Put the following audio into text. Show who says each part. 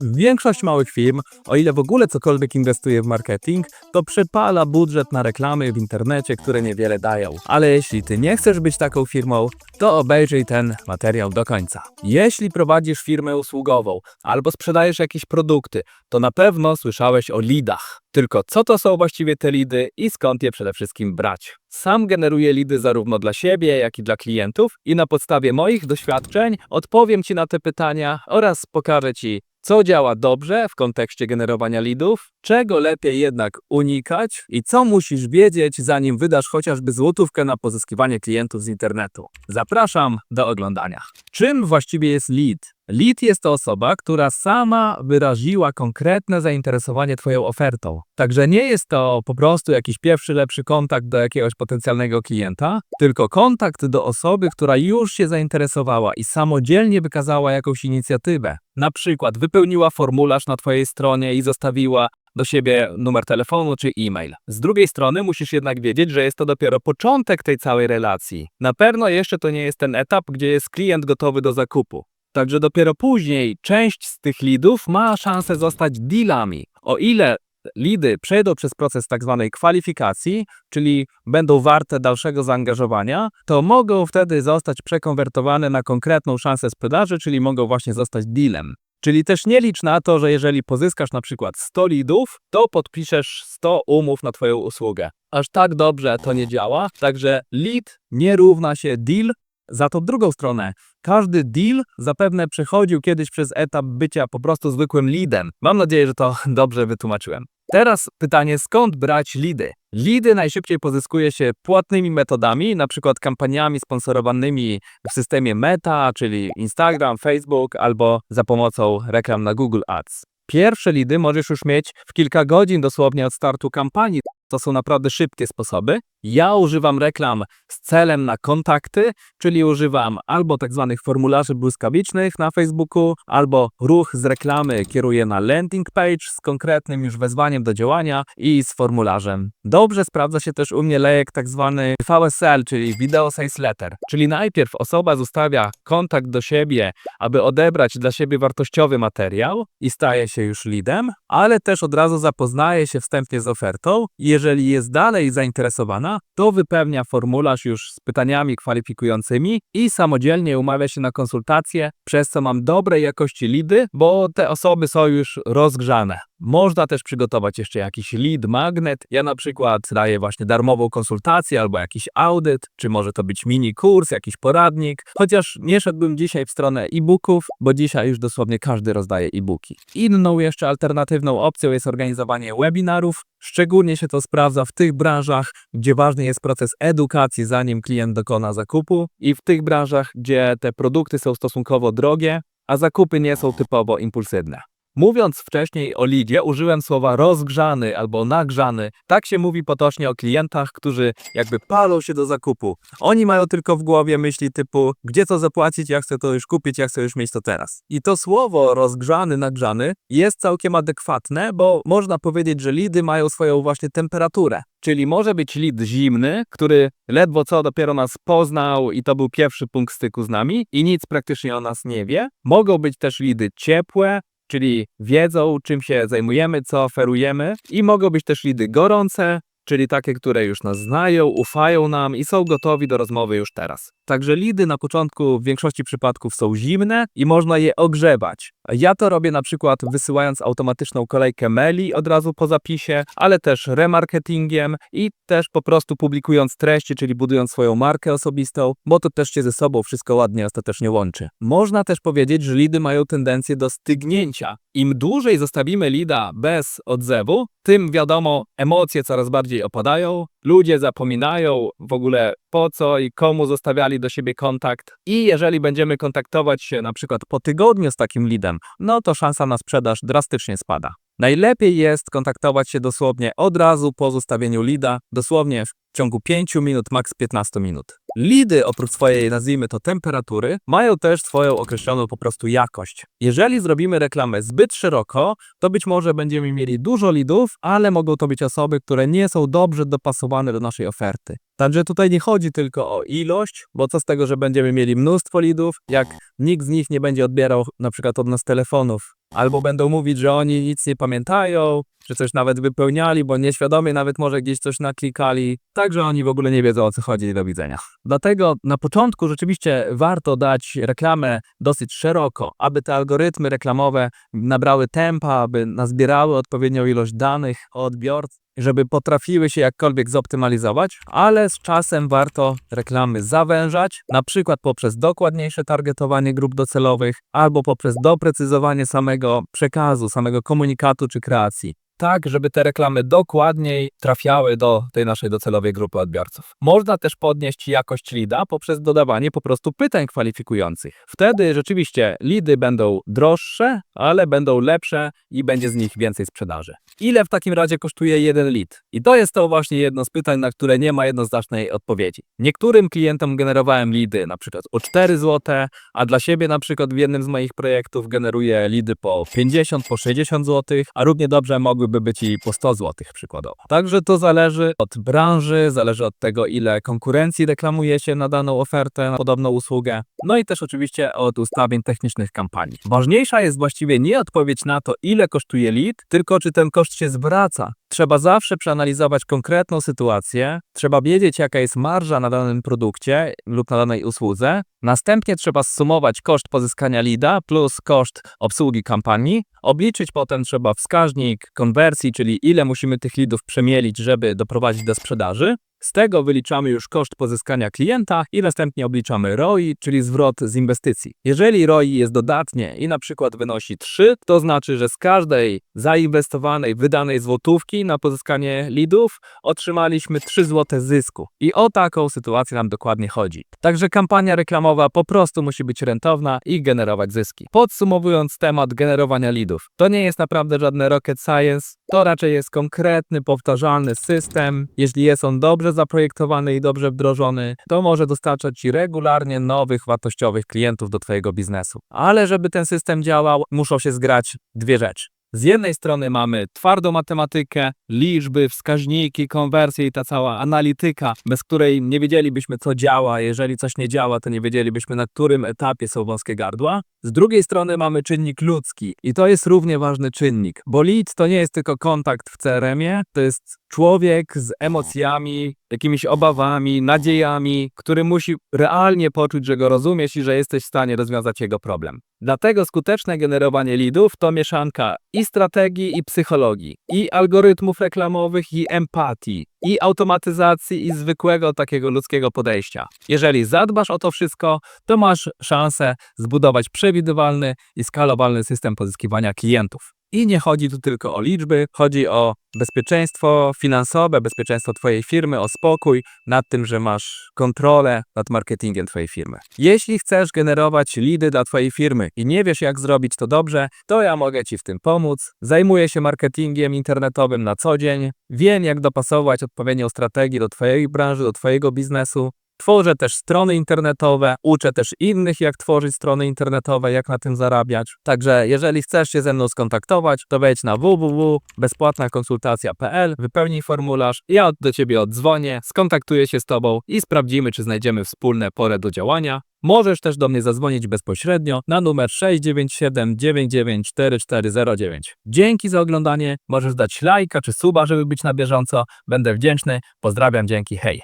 Speaker 1: Większość małych firm, o ile w ogóle cokolwiek inwestuje w marketing, to przepala budżet na reklamy w internecie, które niewiele dają. Ale jeśli ty nie chcesz być taką firmą, to obejrzyj ten materiał do końca. Jeśli prowadzisz firmę usługową albo sprzedajesz jakieś produkty, to na pewno słyszałeś o lidach. Tylko co to są właściwie te lidy i skąd je przede wszystkim brać? Sam generuję lidy zarówno dla siebie, jak i dla klientów i na podstawie moich doświadczeń odpowiem Ci na te pytania oraz pokażę Ci, co działa dobrze w kontekście generowania lidów, czego lepiej jednak unikać i co musisz wiedzieć, zanim wydasz chociażby złotówkę na pozyskiwanie klientów z internetu. Zapraszam do oglądania. Czym właściwie jest lead? Lead jest to osoba, która sama wyraziła konkretne zainteresowanie Twoją ofertą. Także nie jest to po prostu jakiś pierwszy lepszy kontakt do jakiegoś potencjalnego klienta, tylko kontakt do osoby, która już się zainteresowała i samodzielnie wykazała jakąś inicjatywę. Na przykład wypełniła formularz na Twojej stronie i zostawiła do siebie numer telefonu czy e-mail. Z drugiej strony musisz jednak wiedzieć, że jest to dopiero początek tej całej relacji. Na pewno jeszcze to nie jest ten etap, gdzie jest klient gotowy do zakupu. Także dopiero później część z tych lidów ma szansę zostać dealami. O ile lidy przejdą przez proces tak zwanej kwalifikacji, czyli będą warte dalszego zaangażowania, to mogą wtedy zostać przekonwertowane na konkretną szansę sprzedaży, czyli mogą właśnie zostać dealem. Czyli też nie licz na to, że jeżeli pozyskasz na przykład 100 lidów, to podpiszesz 100 umów na Twoją usługę. Aż tak dobrze to nie działa, także lead nie równa się deal, za to drugą stronę. Każdy deal zapewne przechodził kiedyś przez etap bycia po prostu zwykłym leadem. Mam nadzieję, że to dobrze wytłumaczyłem. Teraz pytanie, skąd brać lidy? Lidy najszybciej pozyskuje się płatnymi metodami, na przykład kampaniami sponsorowanymi w systemie Meta, czyli Instagram, Facebook, albo za pomocą reklam na Google Ads. Pierwsze lidy możesz już mieć w kilka godzin dosłownie od startu kampanii. To są naprawdę szybkie sposoby. Ja używam reklam z celem na kontakty, czyli używam albo tak zwanych formularzy błyskawicznych na Facebooku, albo ruch z reklamy kieruję na landing page z konkretnym już wezwaniem do działania i z formularzem. Dobrze sprawdza się też u mnie lejek tak zwany VSL, czyli Video Sales Letter, czyli najpierw osoba zostawia kontakt do siebie, aby odebrać dla siebie wartościowy materiał i staje się już leadem, ale też od razu zapoznaje się wstępnie z ofertą i jeżeli jest dalej zainteresowana, to wypełnia formularz już z pytaniami kwalifikującymi i samodzielnie umawia się na konsultacje, przez co mam dobrej jakości lidy, bo te osoby są już rozgrzane. Można też przygotować jeszcze jakiś lead magnet. Ja na przykład daję właśnie darmową konsultację albo jakiś audyt, czy może to być mini kurs, jakiś poradnik. Chociaż nie szedłbym dzisiaj w stronę e-booków, bo dzisiaj już dosłownie każdy rozdaje e-booki. Inną jeszcze alternatywną opcją jest organizowanie webinarów. Szczególnie się to sprawdza w tych branżach, gdzie ważny jest proces edukacji, zanim klient dokona zakupu, i w tych branżach, gdzie te produkty są stosunkowo drogie, a zakupy nie są typowo impulsywne. Mówiąc wcześniej o lidzie, użyłem słowa rozgrzany albo nagrzany. Tak się mówi potocznie o klientach, którzy jakby palą się do zakupu. Oni mają tylko w głowie myśli typu, gdzie co zapłacić, ja chcę to już kupić, ja chcę już mieć to teraz. I to słowo rozgrzany, nagrzany jest całkiem adekwatne, bo można powiedzieć, że lidy mają swoją właśnie temperaturę. Czyli może być lid zimny, który ledwo co dopiero nas poznał i to był pierwszy punkt styku z nami i nic praktycznie o nas nie wie. Mogą być też lidy ciepłe, czyli wiedzą, czym się zajmujemy, co oferujemy, i mogą być też lidy gorące, czyli takie, które już nas znają, ufają nam i są gotowi do rozmowy już teraz. Także lidy na początku w większości przypadków są zimne i można je ogrzewać. Ja to robię na przykład wysyłając automatyczną kolejkę maili od razu po zapisie, ale też remarketingiem i też po prostu publikując treści, czyli budując swoją markę osobistą, bo to też się ze sobą wszystko ładnie ostatecznie łączy. Można też powiedzieć, że lidy mają tendencję do stygnięcia. Im dłużej zostawimy lida bez odzewu, tym wiadomo, emocje coraz bardziej opadają, ludzie zapominają w ogóle po co i komu zostawiali do siebie kontakt. I jeżeli będziemy kontaktować się na przykład po tygodniu z takim lidem, no to szansa na sprzedaż drastycznie spada. Najlepiej jest kontaktować się dosłownie od razu po zostawieniu lida, dosłownie w ciągu 5 minut, maks 15 minut. Lidy, oprócz swojej, nazwijmy to, temperatury, mają też swoją określoną po prostu jakość. Jeżeli zrobimy reklamę zbyt szeroko, to być może będziemy mieli dużo lidów, ale mogą to być osoby, które nie są dobrze dopasowane do naszej oferty. Także tutaj nie chodzi tylko o ilość, bo co z tego, że będziemy mieli mnóstwo lidów, jak nikt z nich nie będzie odbierał na przykład od nas telefonów, albo będą mówić, że oni nic nie pamiętają, że coś nawet wypełniali, bo nieświadomie nawet może gdzieś coś naklikali, także oni w ogóle nie wiedzą o co chodzi i do widzenia. Dlatego na początku rzeczywiście warto dać reklamę dosyć szeroko, aby te algorytmy reklamowe nabrały tempa, aby nazbierały odpowiednią ilość danych o odbiorcy, żeby potrafiły się jakkolwiek zoptymalizować, ale z czasem warto reklamy zawężać, na przykład poprzez dokładniejsze targetowanie grup docelowych albo poprzez doprecyzowanie samego przekazu, samego komunikatu czy kreacji. Tak, żeby te reklamy dokładniej trafiały do tej naszej docelowej grupy odbiorców. Można też podnieść jakość lida poprzez dodawanie po prostu pytań kwalifikujących. Wtedy rzeczywiście lidy będą droższe, ale będą lepsze i będzie z nich więcej sprzedaży. Ile w takim razie kosztuje jeden lead? I to jest to właśnie jedno z pytań, na które nie ma jednoznacznej odpowiedzi. Niektórym klientom generowałem lidy na przykład o 4 zł, a dla siebie na przykład w jednym z moich projektów generuję lidy po 50, po 60 zł, a równie dobrze mogłyby być i po 100 zł przykładowo. Także to zależy od branży, zależy od tego, ile konkurencji reklamuje się na daną ofertę, na podobną usługę, no i też oczywiście od ustawień technicznych kampanii. Ważniejsza jest właściwie nie odpowiedź na to, ile kosztuje lead, tylko czy ten koszt się zwraca. Trzeba zawsze przeanalizować konkretną sytuację, trzeba wiedzieć, jaka jest marża na danym produkcie lub na danej usłudze. Następnie trzeba zsumować koszt pozyskania leada plus koszt obsługi kampanii. Obliczyć potem trzeba wskaźnik konwersji, czyli ile musimy tych leadów przemielić, żeby doprowadzić do sprzedaży. Z tego wyliczamy już koszt pozyskania klienta i następnie obliczamy ROI, czyli zwrot z inwestycji. Jeżeli ROI jest dodatnie i na przykład wynosi 3, to znaczy, że z każdej zainwestowanej, wydanej złotówki na pozyskanie leadów otrzymaliśmy 3 zł zysku. I o taką sytuację nam dokładnie chodzi. Także kampania reklamowa po prostu musi być rentowna i generować zyski. Podsumowując temat generowania leadów, to nie jest naprawdę żadne rocket science, to raczej jest konkretny, powtarzalny system. Jeśli jest on dobrze zaprojektowany i dobrze wdrożony, to może dostarczać Ci regularnie nowych, wartościowych klientów do Twojego biznesu. Ale żeby ten system działał, muszą się zgrać dwie rzeczy. Z jednej strony mamy twardą matematykę, liczby, wskaźniki, konwersje i ta cała analityka, bez której nie wiedzielibyśmy, co działa. Jeżeli coś nie działa, to nie wiedzielibyśmy, na którym etapie są wąskie gardła. Z drugiej strony mamy czynnik ludzki i to jest równie ważny czynnik, bo lead to nie jest tylko kontakt w CRM-ie, to jest człowiek z emocjami, jakimiś obawami, nadziejami, który musi realnie poczuć, że go rozumiesz i że jesteś w stanie rozwiązać jego problem. Dlatego skuteczne generowanie leadów to mieszanka i strategii, i psychologii, i algorytmów reklamowych, i empatii, i automatyzacji, i zwykłego takiego ludzkiego podejścia. Jeżeli zadbasz o to wszystko, to masz szansę zbudować przewidywalny i skalowalny system pozyskiwania klientów. I nie chodzi tu tylko o liczby, chodzi o bezpieczeństwo finansowe, bezpieczeństwo Twojej firmy, o spokój nad tym, że masz kontrolę nad marketingiem Twojej firmy. Jeśli chcesz generować lidy dla Twojej firmy i nie wiesz, jak zrobić to dobrze, to ja mogę Ci w tym pomóc. Zajmuję się marketingiem internetowym na co dzień, wiem, jak dopasować odpowiednią strategię do Twojej branży, do Twojego biznesu. Tworzę też strony internetowe, uczę też innych, jak tworzyć strony internetowe, jak na tym zarabiać. Także jeżeli chcesz się ze mną skontaktować, to wejdź na www.bezpłatnakonsultacja.pl, wypełnij formularz, ja do Ciebie oddzwonię, skontaktuję się z Tobą i sprawdzimy, czy znajdziemy wspólne pole do działania. Możesz też do mnie zadzwonić bezpośrednio na numer 697 994409. Dzięki za oglądanie, możesz dać lajka czy suba, żeby być na bieżąco. Będę wdzięczny. Pozdrawiam, dzięki, hej.